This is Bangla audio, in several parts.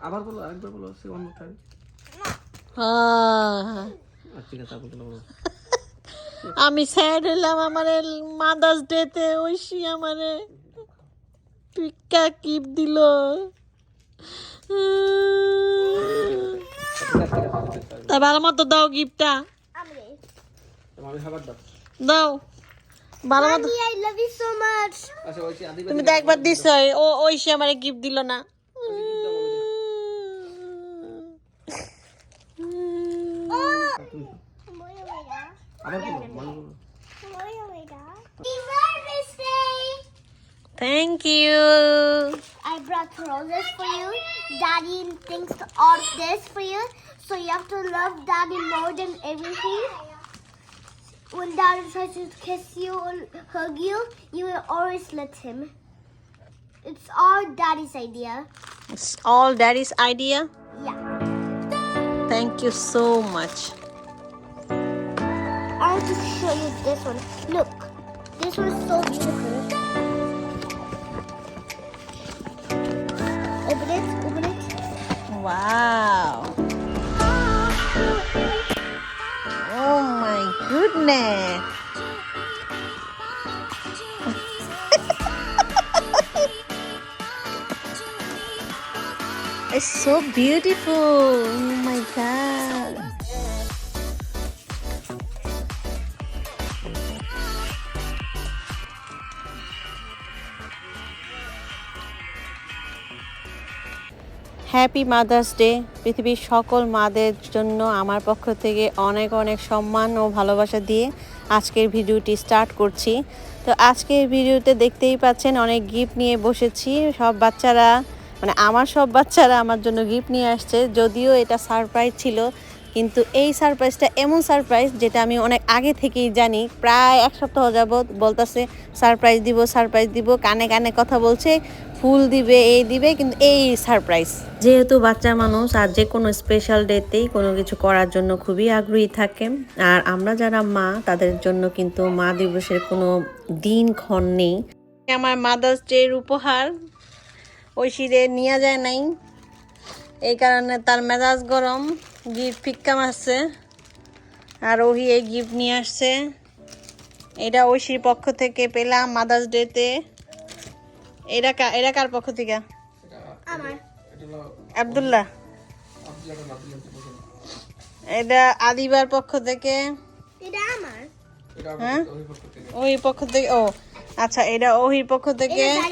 আবার বলো আরেকবার বলো সে অন্য টাইম আহ, ঠিক আছে বলো আমি স্যাড হলাম আমার মাদার্স ডেতে ঐশী আমারে। পিকা কিপ দিল। তা ভালো মতো দাও গিফটটা দাও। দাও। ভালো মতো. আচ্ছা তুমি তো একবার দিছ ও ঐশী আমারে গিফট দিল না। আবার বলো মনে বলো Mother's Day. Thank you I brought roses for you. Daddy thinks all this for you. So you have to love Daddy more than everything. When Daddy tries to kiss you or hug you, you will always let him. It's all Daddy's idea. All daddy's idea Yeah. Thank you so much I want to show you this one. Look, this one is so beautiful. Open it, open it. Wow. Oh my goodness. it's so beautiful. Happy mother's day পৃথিবীর সকল মাদের জন্য আমার পক্ষ থেকে অনেক অনেক সম্মান ও ভালোবাসা দিয়ে আজকের ভিডিওটি স্টার্ট করছি। তো আজকের ভিডিওতে দেখতেই পাচ্ছেন অনেক গিফট নিয়ে বসেছি। সব বাচ্চারা মানে আমার সব বাচ্চারা আমার জন্য গিফট নিয়ে আসছে। যদিও এটা সারপ্রাইজ ছিল, কিন্তু এই সারপ্রাইজটা এমন সারপ্রাইজ যেটা আমি অনেক আগে থেকেই জানি। প্রায় এক সপ্তাহ যাবৎ বলতেছে সারপ্রাইজ দিব সারপ্রাইজ দিব। কানে কানে কথা বলছে। ফুল দিবে এই দিবে কিন্তু এই সারপ্রাইজ যেহেতু বাচ্চা মানুষ আর যে কোনো স্পেশাল ডেতেই কোনো কিছু করার জন্য খুবই আগ্রহী থাকে। আর আমরা যারা মা তাদের জন্য কিন্তু মা দিবসের কোনো দিন ক্ষণ নেই। আমার মাদার্স ডের উপহার ঐশীরে নিয়ে যায় নাই। এই কারণে তার মেজাজ গরম গিফট ফিক্কা মারছে আর ওহি এই গিফট নিয়ে আসছে। এটা ঐশীর পক্ষ থেকে পেলাম মাদার্স ডেতে এটা কা এটা কার পক্ষ থেকে? আমার। আবদুল্লাহ। এটা আদিবার পক্ষ থেকে। এটা আমার। হ্যাঁ? ওই পক্ষ থেকে ও আচ্ছা এটা ওহির পক্ষ থেকে। এটা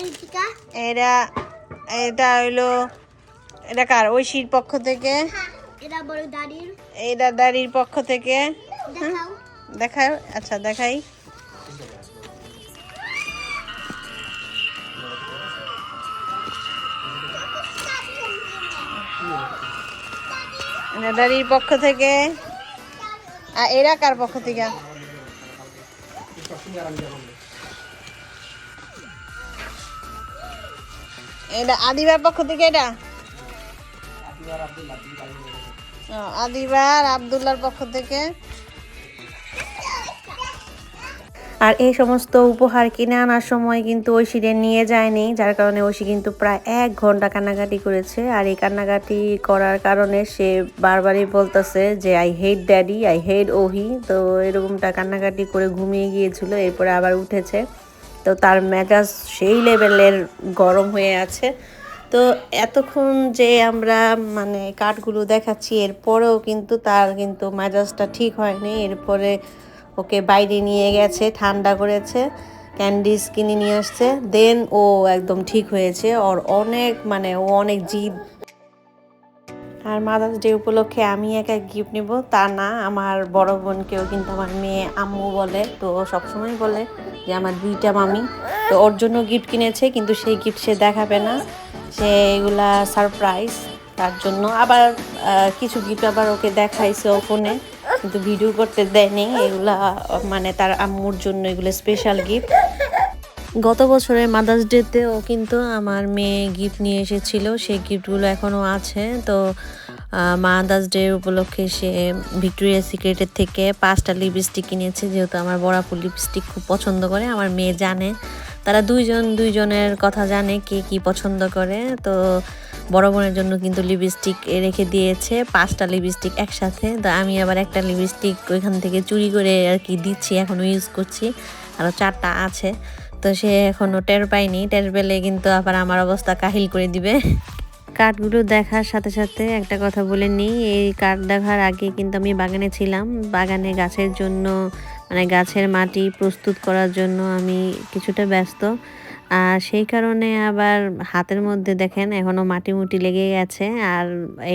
এটা এটা হইল এটা কার? ঐশীর পক্ষ থেকে। এটা বড় দাড়ির। এটা দাড়ির পক্ষ থেকে। দেখাও। দেখাও আচ্ছা দেখাই। এটা পক্ষ থেকে। আর এরা কার পক্ষ থেকে? এটা আদিবার পক্ষ থেকে এটা? আদিবার আবদুল্লার পক্ষ থেকে। আর এই সমস্ত উপহার কিনে আনার সময় কিন্তু ঐশীরে নিয়ে যায়নি, যার কারণে ঐশী কিন্তু প্রায় এক ঘণ্টা কান্নাকাটি করেছে। আর এই কান্নাকাটি করার কারণে সে বারবারই বলতেছে যে I hate daddy I hate ওহি। তো এরকমটা কান্নাকাটি করে ঘুমিয়ে গিয়েছিল, এরপরে আবার উঠেছে। তো তার মেজাজ সেই লেভেলের গরম হয়ে আছে। তো এতক্ষণ যে আমরা মানে কাঠগুলো দেখাচ্ছি, এরপরেও কিন্তু তার কিন্তু মেজাজটা ঠিক হয়নি। এরপরে ওকে বাইরে নিয়ে গেছে, ঠান্ডা করেছে ক্যান্ডিস কিনে নিয়ে আসছে। দেন ও একদম ঠিক হয়েছে, ওর অনেক মানে ও অনেক জিদ। আর মাদার্স ডে উপলক্ষে আমি একা গিফট নিব, তা না, আমার বড় বোনকেও কিন্তু আমার মেয়ে আম্মু বলে। তো ও সবসময় বলে যে, আমার দুইটা মামি। তো ওর জন্য গিফট কিনেছে, কিন্তু সেই গিফট সে দেখাবে না। সে এগুলা সারপ্রাইজ তার জন্য। আবার কিছু গিফট আবার ওকে দেখাইছে ও ফোনে কিন্তু ভিডিও করতে দেয়নি। এগুলা মানে তার আম্মুর জন্য এগুলো স্পেশাল গিফট গত বছরের মাদার্স ডেতেও কিন্তু আমার মেয়ে গিফট নিয়ে এসেছিল। সেই গিফটগুলো এখনও আছে। তো মাদার্স ডে উপলক্ষে সে ভিক্টোরিয়া সিক্রেটের থেকে পাঁচটা লিপস্টিক কিনেছে। যেহেতু আমার বড়াপুর লিপস্টিক খুব পছন্দ করে, আমার মেয়ে জানে। তারা দুইজন, দুইজনের কথা জানে কে কি পছন্দ করে। তো বড় বোনের জন্য কিন্তু লিপস্টিক রেখে দিয়েছে, পাঁচটা লিপস্টিক একসাথে। তো আমি আবার একটা লিপস্টিক ওইখান থেকে চুরি করে আর কি দিচ্ছি, এখনও ইউজ করছি। আরও চারটা আছে। তো সে এখনও টের পায়নি। টের পেলে কিন্তু আবার আমার অবস্থা কাহিল করে দিবে। কাঠগুলো দেখার সাথে সাথে একটা কথা বলে নিই, এই কাঠ দেখার আগে কিন্তু আমি বাগানে ছিলাম। বাগানে গাছের জন্য মানে গাছের মাটি প্রস্তুত করার জন্য আমি কিছুটা ব্যস্ত। সেই কারণে আবার হাতের মধ্যে দেখেন এখনও মাটি মুটি লেগে গেছে। আর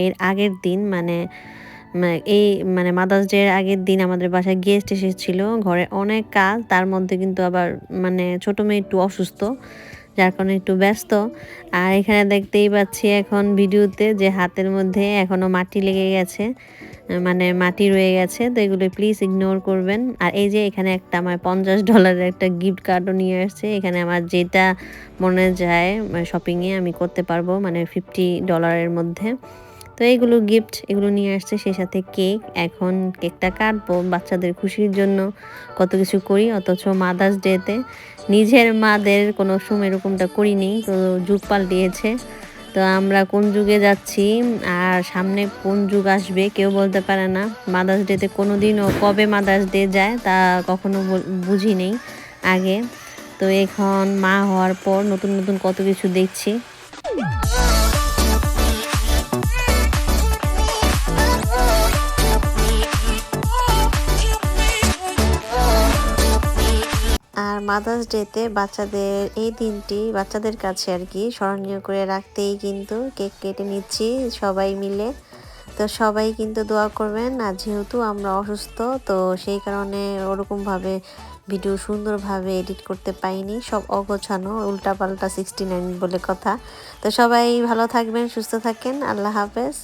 এর আগের দিন মানে এই মানে মাদার্স ডে আগের দিন আমাদের বাসায় গেস্ট এসেছিল। ঘরে অনেক কাজ, তার মধ্যে কিন্তু আবার মানে ছোটো মেয়ে একটু অসুস্থ। যার কারণে একটু ব্যস্ত। আর এখানে দেখতেই পাচ্ছি এখন ভিডিওতে যে হাতের মধ্যে এখনও মাটি লেগে গেছে মানে মাটি রয়ে গেছে, তো এগুলো প্লিজ ইগনোর করবেন। আর এই যে এখানে একটা আমার পঞ্চাশ ডলারের একটা গিফট কার্ডও নিয়ে আসছে। এখানে আমার যেটা মনে যায় শপিংয়ে আমি করতে পারব মানে ফিফটি ডলারের মধ্যে। তো এইগুলো গিফট এগুলো নিয়ে আসছে। সেই সাথে কেক এখন কেকটা কাটবো বাচ্চাদের খুশির জন্য। কত কিছু করি, অথচ মাদার্স ডেতে নিজের মাদের কোনো সময় এরকমটা করিনি, তো যুগ পাল্টিয়েছে। তো আমরা কোন যুগে যাচ্ছি, আর সামনে কোন যুগ আসবে কেউ বলতে পারে না। মাদার্স ডেতে কোনো দিনও কবে মাদার্স ডে যায় তা কখনো বুঝি নেই আগে। তো এখন মা হওয়ার পর নতুন নতুন কত কিছু দেখছি। আর মাদার্স ডেতে বাচ্চাদের, এই দিনটি বাচ্চাদের কাছে আর কি স্মরণীয় করে রাখতেই কিন্তু কেক কেটে নিচ্ছি সবাই মিলে। তো সবাই কিন্তু দোয়া করবেন, আর যেহেতু আমরা অসুস্থ, তো সেই কারণে ওরকমভাবে ভিডিও সুন্দরভাবে এডিট করতে পাইনি, সব অগোছানো, উল্টাপাল্টা সিক্সটি নাইন বলে কথা। তো সবাই ভালো থাকবেন, সুস্থ থাকেন, আল্লাহ হাফেজ।